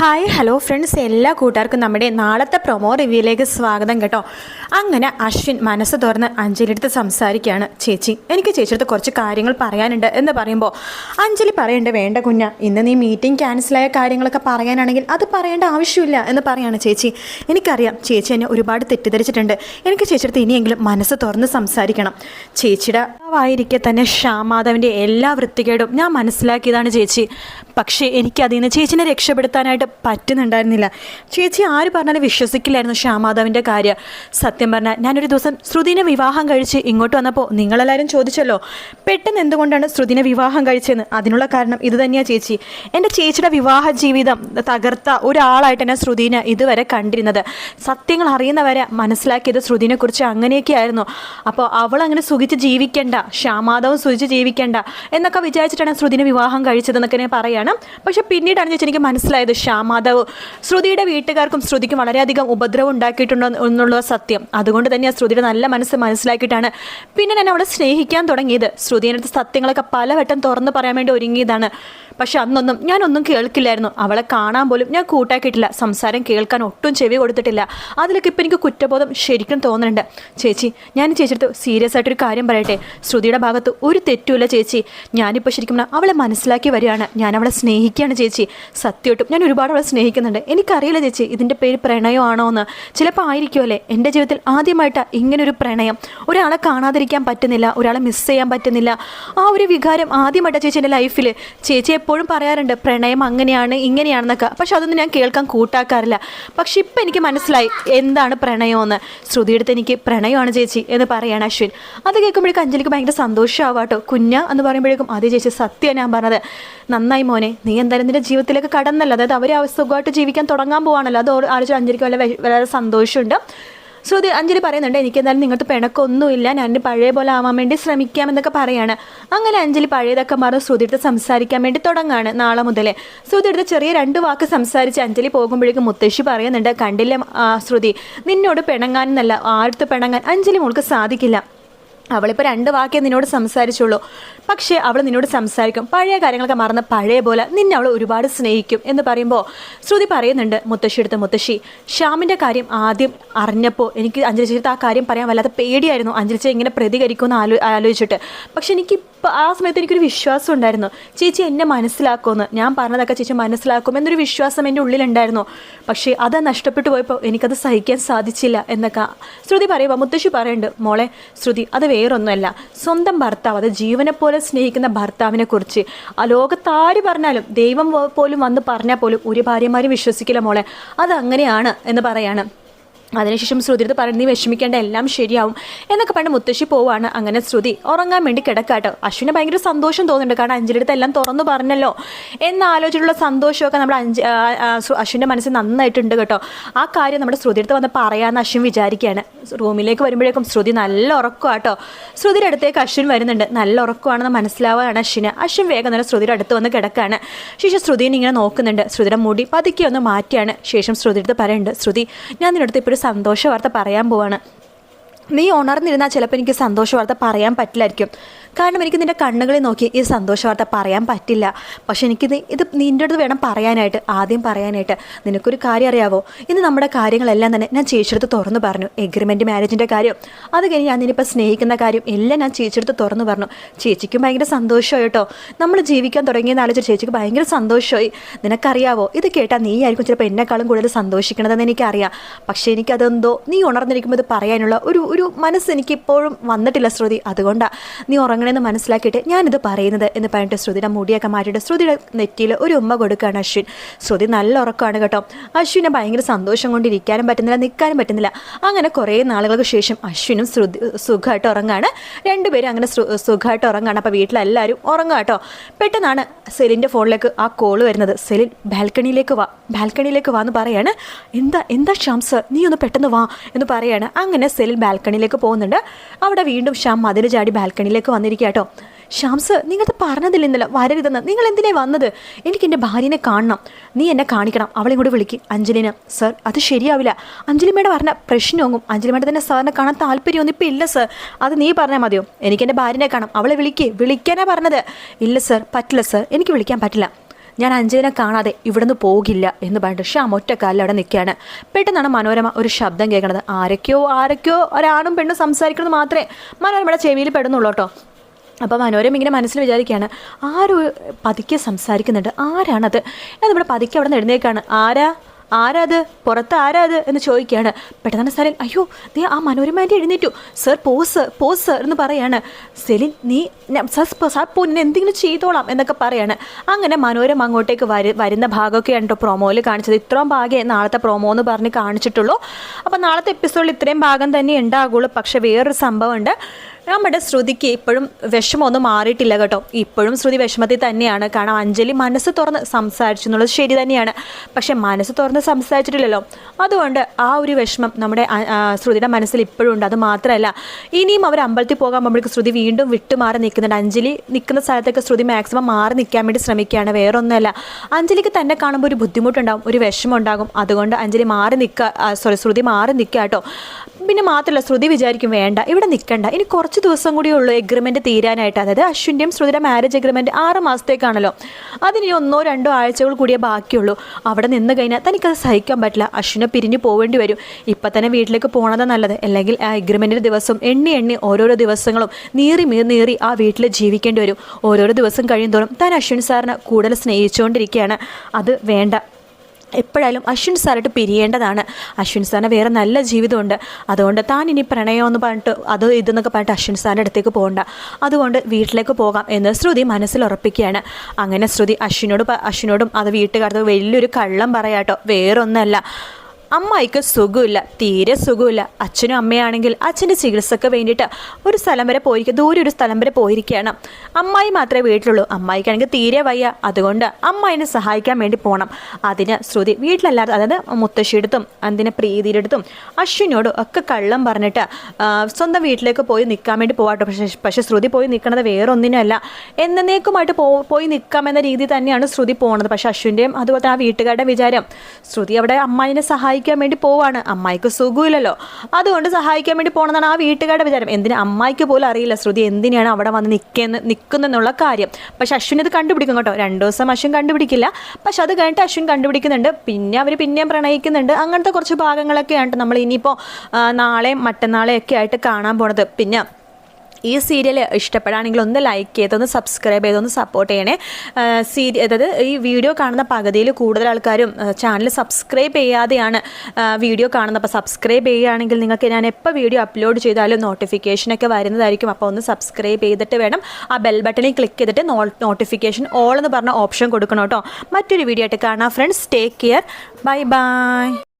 Hi hello friends എല്ലാ കൂട്ടുകാർക്കും നമ്മുടെ നാളത്തെ പ്രൊമോ റിവ്യൂയിലേക്ക് സ്വാഗതം കേട്ടോ. അങ്ങനെ അശ്വിൻ മനസ്സ് തുറന്ന് അഞ്ജലി അടുത്ത് സംസാരിക്കുകയാണ്. ചേച്ചി എനിക്ക് ചേച്ചിയെടുത്ത് കുറച്ച് കാര്യങ്ങൾ പറയാനുണ്ട് എന്ന് പറയുമ്പോൾ അഞ്ജലി പറയേണ്ട വേണ്ട കുഞ്ഞ ഇന്ന് നീ മീറ്റിംഗ് ക്യാൻസലായ കാര്യങ്ങളൊക്കെ പറയാനാണെങ്കിൽ അത് പറയേണ്ട ആവശ്യമില്ല എന്ന് പറയാണ് ചേച്ചി. എനിക്കറിയാം ചേച്ചി എന്നെ ഒരുപാട് തെറ്റിദ്ധരിച്ചിട്ടുണ്ട്. എനിക്ക് ചേച്ചിയെടുത്ത് ഇനിയെങ്കിലും മനസ്സ് തുറന്ന് സംസാരിക്കണം. ചേച്ചിയുടെ ആയിരിക്കെ തന്നെ ശ്യാമാധവന്റെ എല്ലാ വൃത്തികേടും ഞാൻ മനസ്സിലാക്കിയതാണ് ചേച്ചി. പക്ഷേ എനിക്കതിൽ നിന്ന് ചേച്ചിനെ രക്ഷപ്പെടുത്താനായിട്ട് പറ്റുന്നുണ്ടായിരുന്നില്ല. ചേച്ചി ആര് പറഞ്ഞാലും വിശ്വസിക്കില്ലായിരുന്നു ശ്യാമാധവിന്റെ കാര്യം. സത്യം പറഞ്ഞാൽ ഞാനൊരു ദിവസം ശ്രുതിനെ വിവാഹം കഴിച്ച് ഇങ്ങോട്ട് വന്നപ്പോൾ നിങ്ങളെല്ലാവരും ചോദിച്ചല്ലോ പെട്ടെന്ന് എന്തുകൊണ്ടാണ് ശ്രുതിനെ വിവാഹം കഴിച്ചതെന്ന് അതിനുള്ള കാരണം ഇത് തന്നെയാണ് ചേച്ചി. എന്റെ ചേച്ചിയുടെ വിവാഹ ജീവിതം തകർത്ത ഒരാളായിട്ട് തന്നെ ശ്രുതിനെ ഇതുവരെ കണ്ടിരുന്നത്. സത്യങ്ങൾ അറിയുന്നവരെ മനസ്സിലാക്കിയത് ശ്രുതിനെക്കുറിച്ച് അങ്ങനെയൊക്കെയായിരുന്നു അപ്പോൾ അവൾ അങ്ങനെ സുഖിച്ച് ജീവിക്കേണ്ട ശ്യാമാധവും സുഖിച്ച് ജീവിക്കേണ്ട എന്നൊക്കെ വിചാരിച്ചിട്ടാണ് ശ്രുതിനെ വിവാഹം കഴിച്ചതെന്നൊക്കെ ഞാൻ പറയാണ്. പക്ഷെ പിന്നീടാണ് ചേച്ചി എനിക്ക് മനസ്സിലായത് ശ്യാമാധവ് ശ്രുതിയുടെ വീട്ടുകാർക്കും ശ്രുതിക്കും വളരെയധികം ഉപദ്രവം ഉണ്ടാക്കിയിട്ടുണ്ടോ എന്നുള്ള സത്യം. അതുകൊണ്ട് തന്നെ ആ ശ്രുതിയുടെ നല്ല മനസ്സ് മനസ്സിലാക്കിയിട്ടാണ് പിന്നെ ഞാൻ അവളെ സ്നേഹിക്കാൻ തുടങ്ങിയത്. ശ്രുതിയുടെ അടുത്ത് സത്യങ്ങളൊക്കെ പലവട്ടം തുറന്നു പറയാൻ വേണ്ടി ഒരുങ്ങിയതാണ്. പക്ഷെ അന്നൊന്നും ഞാനൊന്നും കേൾക്കില്ലായിരുന്നു. അവളെ കാണാൻ പോലും ഞാൻ കൂട്ടാക്കിയിട്ടില്ല. സംസാരം കേൾക്കാൻ ഒട്ടും ചെവി കൊടുത്തിട്ടില്ല. അതിലൊക്കെ ഇപ്പം എനിക്ക് കുറ്റബോധം ശരിക്കും തോന്നുന്നുണ്ട്. ചേച്ചി ഞാൻ ചേച്ചിയുടെ സീരിയസ് ആയിട്ടൊരു കാര്യം പറയട്ടെ? ശ്രുതിയുടെ ഭാഗത്ത് ഒരു തെറ്റുമില്ല ചേച്ചി. ഞാനിപ്പോൾ ശരിക്കും അവളെ മനസ്സിലാക്കി വരികയാണ്. ഞാൻ അവളെ സ്നേഹിക്കുകയാണ് ചേച്ചി. സത്യമായിട്ടും ഞാൻ ഒരുപാട് അവളെ സ്നേഹിക്കുന്നുണ്ട്. എനിക്കറിയില്ല ചേച്ചി ഇതിന്റെ പേര് പ്രണയമാണോ എന്ന്. ചിലപ്പോൾ ആയിരിക്കുമല്ലേ എന്റെ ജീവിതത്തിൽ ആദ്യമായിട്ടാണ് ഇങ്ങനൊരു പ്രണയം. ഒരാളെ കാണാതിരിക്കാൻ പറ്റുന്നില്ല ഒരാളെ മിസ് ചെയ്യാൻ പറ്റുന്നില്ല. ആ ഒരു വികാരം ആദ്യമായിട്ടാണ് ചേച്ചി എന്റെ ലൈഫിൽ ചേച്ചി എപ്പോഴും പറയാറുണ്ട് പ്രണയം അങ്ങനെയാണ് ഇങ്ങനെയാണെന്നൊക്കെ. പക്ഷെ അതൊന്നും ഞാൻ കേൾക്കാൻ കൂട്ടാക്കാറില്ല. പക്ഷെ ഇപ്പം എനിക്ക് മനസ്സിലായി എന്താണ് പ്രണയമെന്ന്. ശ്രുതിയെടുത്ത് എനിക്ക് പ്രണയമാണ് ചേച്ചി എന്ന് പറയാണ് അശ്വിൻ. അത് കേൾക്കുമ്പോഴേക്കും അഞ്ജലിക്ക് ഭയങ്കര സന്തോഷമാവാട്ടോ. കുഞ്ഞ എന്ന് പറയുമ്പോഴേക്കും അതേ ചേച്ചി സത്യം ഞാൻ പറഞ്ഞത്. നന്നായി മോനെ നീ എന്തായാലും നിന്റെ ജീവിതത്തിലേക്ക് കടന്നല്ലോ. അതായത് അവർ സുഖമായിട്ട് ജീവിക്കാൻ തുടങ്ങാൻ പോവാണല്ലോ. അത് ആലോചിച്ച് അഞ്ജലിക്ക് വളരെ വളരെ സന്തോഷമുണ്ട്. ശ്രുതി അഞ്ജലി പറയുന്നുണ്ട് എനിക്ക് എന്തായാലും നിങ്ങൾക്ക് പിണക്കൊന്നുമില്ല ഞാൻ പഴയ പോലെ ആവാൻ വേണ്ടി ശ്രമിക്കാമെന്നൊക്കെ പറയാണ്. അങ്ങനെ അഞ്ജലി പഴയതൊക്കെ മറന്ന് ശ്രുതി എടുത്ത് സംസാരിക്കാൻ വേണ്ടി തുടങ്ങാണ് നാളെ മുതലേ. ശ്രുതി എടുത്ത് ചെറിയ രണ്ട് വാക്ക് സംസാരിച്ച് അഞ്ജലി പോകുമ്പോഴേക്കും മുത്തശ്ശി പറയുന്നുണ്ട് കണ്ടില്ല ശ്രുതി നിന്നോട് പിണങ്ങാനെന്നല്ല ആടുത്ത് പിണങ്ങാൻ അഞ്ജലി മോൾക്ക് സാധിക്കില്ല. അവളിപ്പോൾ രണ്ട് വാക്യം നിന്നോട് സംസാരിച്ചുള്ളൂ. പക്ഷേ അവൾ നിന്നോട് സംസാരിക്കും. പഴയ കാര്യങ്ങളൊക്കെ മറന്ന് പഴയ പോലെ നിന്നെ അവൾ ഒരുപാട് സ്നേഹിക്കും എന്ന് പറയുമ്പോൾ ശ്രുതി പറയുന്നുണ്ട് മുത്തശ്ശി എടുത്ത് മുത്തശ്ശി ശ്യാമിന്റെ കാര്യം ആദ്യം അറിഞ്ഞപ്പോൾ എനിക്ക് അഞ്ജലി ചേച്ചി ആ കാര്യം പറയാൻ വല്ലാത്ത പേടിയായിരുന്നു. ചേച്ചി ഇങ്ങനെ പ്രതികരിക്കുമെന്ന് ആലോ ആലോചിച്ചിട്ട്. പക്ഷെ എനിക്ക് ഇപ്പോൾ ആ സമയത്ത് എനിക്കൊരു വിശ്വാസം ഉണ്ടായിരുന്നു. ചേച്ചി എന്നെ മനസ്സിലാക്കുമെന്ന്. ഞാൻ പറഞ്ഞതൊക്കെ ചേച്ചി മനസ്സിലാക്കും എന്നൊരു വിശ്വാസം എന്റെ ഉള്ളിലുണ്ടായിരുന്നു. പക്ഷേ അത് നഷ്ടപ്പെട്ടു പോയപ്പോൾ എനിക്കത് സഹിക്കാൻ സാധിച്ചില്ല എന്നൊക്കെ ശ്രുതി പറയുമ്പോൾ മുത്തശ്ശി പറയുന്നുണ്ട് മോളെ ശ്രുതി അത് വേറൊന്നുമല്ല. സ്വന്തം ഭർത്താവ് അത് ജീവനെ പോലെ സ്നേഹിക്കുന്ന ഭർത്താവിനെ കുറിച്ച് ആ ലോകത്താര് പറഞ്ഞാലും ദൈവം പോലും വന്ന് പറഞ്ഞാൽ പോലും ഒരു ഭാര്യമാരും വിശ്വസിക്കില്ല മോളെ. അത് അങ്ങനെയാണ് എന്ന് പറയാണ്. അതിനുശേഷം ശ്രുതി അടുത്ത് പറഞ്ഞു നീ വിഷമിക്കേണ്ട എല്ലാം ശരിയാവും എന്നൊക്കെ പറഞ്ഞ് മുത്തശ്ശി പോവാണ് അങ്ങനെ ശ്രുതി. ഉറങ്ങാൻ വേണ്ടി കിടക്കാട്ടോ അശ്വിന് ഭയങ്കര സന്തോഷം തോന്നുന്നുണ്ട്. കാരണം അഞ്ജലി അടുത്ത് എല്ലാം തുറന്നു പറഞ്ഞല്ലോ. എന്ന ആലോചനയുള്ള സന്തോഷമൊക്കെ നമ്മുടെ അഞ്ച് അശ്വിന്റെ മനസ്സിൽ നന്നായിട്ടുണ്ട് കേട്ടോ. ആ കാര്യം നമ്മുടെ ശ്രുതി അടുത്ത് വന്ന് പറയാമെന്ന് അശ്വിൻ വിചാരിക്കുകയാണ് റൂമിലേക്ക് വരുമ്പോഴേക്കും ശ്രുതി നല്ല ഉറക്കമാട്ടോ ശ്രുതിയുടെ അടുത്തേക്ക് അശ്വിൻ വരുന്നുണ്ട്. നല്ല ഉറക്കമാണെന്ന് മനസ്സിലാവുകയാണ് അശ്വിന്. അശ്വിൻ വേഗം തന്നെ ശ്രുതിയുടെ അടുത്ത് വന്ന് കിടക്കുകയാണ് ശേഷം ശ്രുതിനെ ഇങ്ങനെ നോക്കുന്നുണ്ട്. ശ്രുതിയുടെ മുടി പതുക്കെ ഒന്ന് മാറ്റിയാണ്. ശേഷം ശ്രുതി അടുത്ത് പറയുന്നുണ്ട് ശ്രുതി ഞാൻ നിന്റെ ഇപ്പോഴും സന്തോഷ വാർത്ത പറയാൻ പോവാണ്. നീ ഉണർന്നിരുന്നാൽ ചിലപ്പോൾ എനിക്ക് സന്തോഷ വാർത്ത പറയാൻ പറ്റില്ലായിരിക്കും. കാരണം എനിക്ക് നിന്റെ കണ്ണുകളെ നോക്കി ഈ സന്തോഷ വാർത്ത പറയാൻ പറ്റില്ല. പക്ഷെ എനിക്ക് ഇത് നിന്റെ അടുത്ത് വേണം പറയാനായിട്ട് ആദ്യം പറയാനായിട്ട്. നിനക്കൊരു കാര്യം അറിയാവോ? ഇന്ന് നമ്മുടെ കാര്യങ്ങളെല്ലാം തന്നെ ഞാൻ ചേച്ചിയെടുത്ത് തുറന്നു പറഞ്ഞു. എഗ്രിമെന്റ് മാരേജിന്റെ കാര്യം. അത് കഴിഞ്ഞ് ഞാൻ നിന്നിപ്പോൾ സ്നേഹിക്കുന്ന കാര്യം എല്ലാം ഞാൻ ചേച്ചിയെടുത്ത് തുറന്നു പറഞ്ഞു. ചേച്ചിക്കും ഭയങ്കര സന്തോഷമായി കേട്ടോ. നമ്മൾ ജീവിക്കാൻ തുടങ്ങിയെന്ന് ആലോചിച്ച് ചേച്ചിക്ക് ഭയങ്കര സന്തോഷമായി. നിനക്കറിയാവോ? ഇത് കേട്ടാൽ നീ ആയിരിക്കും ചിലപ്പോൾ എന്നെക്കാളും കൂടുതൽ സന്തോഷിക്കണതെന്ന് എനിക്കറിയാം. പക്ഷേ എനിക്കതെന്തോ നീ ഉണർന്നിരിക്കുമ്പോൾ ഇത് പറയാനുള്ള ഒരു ഒരു മനസ്സ് എനിക്കിപ്പോഴും വന്നിട്ടില്ല ശ്രുതി. അതുകൊണ്ടാണ് നീ ഉറങ്ങണമെന്ന് മനസ്സിലാക്കിയിട്ട് ഞാനിത് പറയുന്നത് എന്ന് പറഞ്ഞിട്ട് ശ്രുതിയുടെ മുടിയൊക്കെ മാറ്റിയിട്ട് ശ്രുതിയുടെ നെറ്റിയിൽ ഒരു ഉമ്മ കൊടുക്കുകയാണ് അശ്വിൻ. ശ്രുതി നല്ല ഉറക്കമാണ് കേട്ടോ. അശ്വിനെ ഭയങ്കര സന്തോഷം കൊണ്ട് ഇരിക്കാനും പറ്റുന്നില്ല നിൽക്കാനും പറ്റുന്നില്ല. അങ്ങനെ കുറേ നാളുകൾക്ക് ശേഷം അശ്വിനും ശ്രുതി സുഖമായിട്ട് ഉറങ്ങാണ്. രണ്ടുപേരും അങ്ങനെ സുഖമായിട്ട് ഉറങ്ങാണ്. അപ്പോൾ വീട്ടിലെല്ലാവരും ഉറങ്ങുക കേട്ടോ. പെട്ടെന്നാണ് സെലിന്റെ ഫോണിലേക്ക് ആ കോൾ വരുന്നത്. സെലിൻ ബാൽക്കണിയിലേക്ക് വാ ബാൽക്കണിയിലേക്ക് വാ എന്ന് പറയാണ്. എന്താ എന്താ ഷാംസ് സർ? നീ ഒന്ന് പെട്ടെന്ന് വാ എന്ന് പറയാണ്. അങ്ങനെ സെലിൻ ബാൽക്കണിയിലേക്ക് പോകുന്നുണ്ട്. അവിടെ വീണ്ടും ഷാം മതിൽ ചാടി ബാൽക്കണിയിലേക്ക് വന്നിരിക്കുക കേട്ടോ. ഷാംസ് നിങ്ങളത് പറഞ്ഞതില്ല ഇന്നലെ വരരുതെന്ന്. നിങ്ങൾ എന്തിനാണ് വന്നത്? എനിക്ക് എന്റെ ഭാര്യനെ കാണണം. നീ എന്നെ കാണിക്കണം. അവളെ കൂടി വിളിക്ക്. അഞ്ജലിന്. സർ അത് ശരിയാവില്ല. അഞ്ജലി മേഡം പറഞ്ഞ പ്രശ്നമാകും അഞ്ജലി മേഡം തന്നെ സാറിനെ കാണാൻ താല്പര്യമൊന്നും ഇപ്പം ഇല്ല സർ. അത് നീ പറഞ്ഞാൽ മതിയോ? എനിക്ക് എന്റെ ഭാര്യനെ കാണാം അവളെ വിളിക്ക്. വിളിക്കാനാ പറഞ്ഞത്. ഇല്ല സർ. പറ്റില്ല സർ. എനിക്ക് വിളിക്കാൻ പറ്റില്ല. ഞാൻ അഞ്ജലിനെ കാണാതെ ഇവിടുന്ന് പോകില്ല എന്ന് പറഞ്ഞിട്ട് ഷ്യാം ഒറ്റക്കാലിൽ അവിടെ നിൽക്കുകയാണ്. പെട്ടെന്നാണ് മനോരമ ഒരു ശബ്ദം കേൾക്കുന്നത് ആരൊക്കെയോ ആരൊക്കെയോ ഒരാണും പെണ്ണും സംസാരിക്കുന്നത് മാത്രമേ മനോരമയുടെ ചെവിയിൽ പെടുന്നുള്ളൂ കേട്ടോ. അപ്പോൾ മനോരമ ഇങ്ങനെ മനസ്സിൽ വിചാരിക്കുകയാണ് ആരോ പതുക്കെ സംസാരിക്കുന്നുണ്ട്. ആരാണത്? എന്നിവിടെ പതുക്കെ അവിടെ നിന്ന് എഴുന്നേക്കാണ്. ആരാ? ആരാ അത് പുറത്ത് ആരാ അത് എന്ന് ചോദിക്കുകയാണ്. പെട്ടെന്ന് സലിൻ അയ്യോ നീ ആ മനോരമാന്റെ എഴുന്നേറ്റു. സർ പോസ് പോസ് സർ എന്ന് പറയാണ്. സെലിൻ നീ സർ സാർ പോ നിന്നെ എന്തെങ്കിലും ചെയ്തോളാം എന്നൊക്കെ പറയാണ്. അങ്ങനെ മനോരമ അങ്ങോട്ടേക്ക് വരു വരുന്ന ഭാഗമൊക്കെയാണ് കേട്ടോ പ്രൊമോയിൽ കാണിച്ചത്. ഇത്രയും ഭാഗമേ നാളത്തെ പ്രൊമോ എന്ന് പറഞ്ഞ് കാണിച്ചിട്ടുള്ളൂ. അപ്പോൾ നാളത്തെ എപ്പിസോഡിൽ ഇത്രയും ഭാഗം തന്നെ ഉണ്ടാകുള്ളൂ. പക്ഷേ വേറൊരു സംഭവമുണ്ട്. നമ്മുടെ ശ്രുതിക്ക് ഇപ്പോഴും വിഷമമൊന്നും മാറിയിട്ടില്ല കേട്ടോ. ഇപ്പോഴും ശ്രുതി വിഷമത്തിൽ തന്നെയാണ്. കാരണം അഞ്ജലി മനസ്സ് തുറന്ന് സംസാരിച്ചു എന്നുള്ളത് ശരി തന്നെയാണ്. പക്ഷെ മനസ്സ് തുറന്ന് സംസാരിച്ചിട്ടില്ലല്ലോ. അതുകൊണ്ട് ആ ഒരു വിഷമം നമ്മുടെ ശ്രുതിയുടെ മനസ്സിൽ ഇപ്പോഴും ഉണ്ട്. അത് മാത്രമല്ല ഇനിയും അവർ അമ്പലത്തിൽ പോകാൻ നമ്മൾക്ക് ശ്രുതി വീണ്ടും വിട്ടുമാറി നിൽക്കുന്നുണ്ട്. അഞ്ജലി നിൽക്കുന്ന സ്ഥലത്തൊക്കെ ശ്രുതി മാക്സിമം മാറി നിൽക്കാൻ വേണ്ടി ശ്രമിക്കുകയാണ്. വേറൊന്നുമല്ല അഞ്ജലിക്ക് തന്നെ കാണുമ്പോൾ ഒരു ബുദ്ധിമുട്ടുണ്ടാകും ഒരു വിഷമം ഉണ്ടാകും. അതുകൊണ്ട് അഞ്ജലി മാറി നിൽക്കുക സോറി ശ്രുതി മാറി നിൽക്കുക കേട്ടോ. പിന്നെ മാത്രമല്ല ശ്രുതി വിചാരിക്കും വേണ്ട ഇവിടെ നിൽക്കണ്ട ഇനി കുറച്ച് ദിവസം കൂടിയേ ഉള്ളൂ എഗ്രിമെന്റ് തീരാനായിട്ട്. അതായത് അശ്വിന്റെയും ശ്രുതിയുടെ മാരേജ് എഗ്രിമെന്റ് ആറ് മാസത്തേക്കാണല്ലോ. അതിനി ഒന്നോ രണ്ടോ ആഴ്ചകൾ കൂടിയേ ബാക്കിയുള്ളൂ. അവിടെ നിന്ന് കഴിഞ്ഞാൽ തനിക്കത് സഹിക്കാൻ പറ്റില്ല. അശ്വിനെ പിരിഞ്ഞു പോവേണ്ടി വരും. ഇപ്പം തന്നെ വീട്ടിലേക്ക് പോകണത് നല്ലത്. അല്ലെങ്കിൽ ആ എഗ്രിമെന്റിന്റെ ദിവസം എണ്ണി എണ്ണി ഓരോരോ ദിവസങ്ങളും നീറി മീറി നീറി ആ വീട്ടിൽ ജീവിക്കേണ്ടി വരും. ഓരോരോ ദിവസം കഴിയുന്തോറും താൻ അശ്വിൻ സാറിനെ കൂടുതൽ സ്നേഹിച്ചുകൊണ്ടിരിക്കുകയാണ്. അത് വേണ്ട. എപ്പോഴായാലും അശ്വിൻ സാറായിട്ട് പിരിയേണ്ടതാണ്. അശ്വിൻ സാറിന് വേറെ നല്ല ജീവിതമുണ്ട്. അതുകൊണ്ട് താൻ ഇനി പ്രണയം എന്ന് പറഞ്ഞിട്ട് അത് ഇതെന്നൊക്കെ പറഞ്ഞിട്ട് അശ്വിൻ സാറിന്റെ അടുത്തേക്ക് പോകണ്ട. അതുകൊണ്ട് വീട്ടിലേക്ക് പോകാം എന്ന് ശ്രുതി മനസ്സിൽ ഉറപ്പിക്കുകയാണ്. അങ്ങനെ ശ്രുതി അശ്വിനോട് അശ്വിനോടും അത് വീട്ടുകാർക്ക് വലിയൊരു കള്ളം പറയാട്ടോ. വേറൊന്നല്ല. അമ്മായിക്ക് സുഖമില്ല തീരെ സുഖമില്ല. അച്ഛനും അമ്മയാണെങ്കിൽ അച്ഛന്റെ ചികിത്സക്ക് വേണ്ടിയിട്ട് ഒരു സ്ഥലം വരെ പോയിരിക്കുക ദൂരെ ഒരു സ്ഥലം വരെ പോയിരിക്കുകയാണ്. അമ്മായി മാത്രമേ വീട്ടിലുള്ളൂ. അമ്മായിക്കാണെങ്കിൽ തീരെ വയ്യ. അതുകൊണ്ട് അമ്മായിനെ സഹായിക്കാൻ വേണ്ടി പോകണം അതിന് ശ്രുതി വീട്ടിലല്ലാതെ അതായത് മുത്തശ്ശിയെടുത്തും പ്രീതിയുടെ അശ്വിനോടും ഒക്കെ കള്ളം പറഞ്ഞിട്ട് സ്വന്തം വീട്ടിലേക്ക് പോയി നിൽക്കാൻ വേണ്ടി പോവാട്ടോ. പക്ഷേ പക്ഷേ ശ്രുതി പോയി നിൽക്കുന്നത് വേറെ ഒന്നിനുമല്ല എന്നേക്കുമായിട്ട് പോ പോയി നിൽക്കാമെന്ന രീതി തന്നെയാണ് ശ്രുതി പോണത്. പക്ഷേ അശ്വിന്റെയും അതുപോലെ ആ വീട്ടുകാരുടെ വിചാരം ശ്രുതി അവിടെ അമ്മായിനെ സഹായിക്കാൻ വേണ്ടി പോവാണ്. അമ്മായിക്ക് സുഖമില്ലല്ലോ. അതുകൊണ്ട് സഹായിക്കാൻ വേണ്ടി പോകണമെന്നാണ് ആ വീട്ടുകാരുടെ വിചാരം. എന്തിനാ അമ്മായിക്ക് പോലും അറിയില്ല. ശ്രുതി എന്തിനാണ് അവിടെ വന്ന് നിൽക്കുന്ന നിൽക്കുന്നെന്നുള്ള കാര്യം. പക്ഷെ അശ്വിൻ ഇത് കണ്ടുപിടിക്കും കേട്ടോ. രണ്ടു ദിവസം അശ്വിൻ കണ്ടുപിടിക്കില്ല. പക്ഷെ അത് കഴിഞ്ഞിട്ട് അശ്വിൻ കണ്ടുപിടിക്കുന്നുണ്ട്. പിന്നെ അവർ പിന്നെയും പ്രണയിക്കുന്നുണ്ട്. അങ്ങനത്തെ കുറച്ച് ഭാഗങ്ങളൊക്കെയാണ് നമ്മൾ ഇനിയിപ്പോൾ നാളെയും മറ്റന്നാളെയും ഒക്കെ ആയിട്ട് കാണാൻ പോണത്. പിന്നെ ഈ സീരിയൽ ഇഷ്ടപ്പെടുകയാണെങ്കിൽ ഒന്ന് ലൈക്ക് ചെയ്ത് ഒന്ന് സബ്സ്ക്രൈബ് ചെയ്ത് ഒന്ന് സപ്പോർട്ട് ചെയ്യണേ. സീരി അതായത് ഈ വീഡിയോ കാണുന്ന പകുതിയിൽ കൂടുതൽ ആൾക്കാരും ചാനൽ സബ്സ്ക്രൈബ് ചെയ്യാതെയാണ് വീഡിയോ കാണുന്നത്. അപ്പോൾ സബ്സ്ക്രൈബ് ചെയ്യുകയാണെങ്കിൽ നിങ്ങൾക്ക് ഞാൻ എപ്പോൾ വീഡിയോ അപ്ലോഡ് ചെയ്താലും നോട്ടിഫിക്കേഷനൊക്കെ വരുന്നതായിരിക്കും. അപ്പോൾ ഒന്ന് സബ്സ്ക്രൈബ് ചെയ്തിട്ട് വേണം ആ ബെൽ ബട്ടണിൽ ക്ലിക്ക് ചെയ്തിട്ട് നോട്ടിഫിക്കേഷൻ ഓൾ എന്ന് പറഞ്ഞ ഓപ്ഷൻ കൊടുക്കണം കേട്ടോ. മറ്റൊരു വീഡിയോ ആയിട്ട് കാണാം friends take care bye bye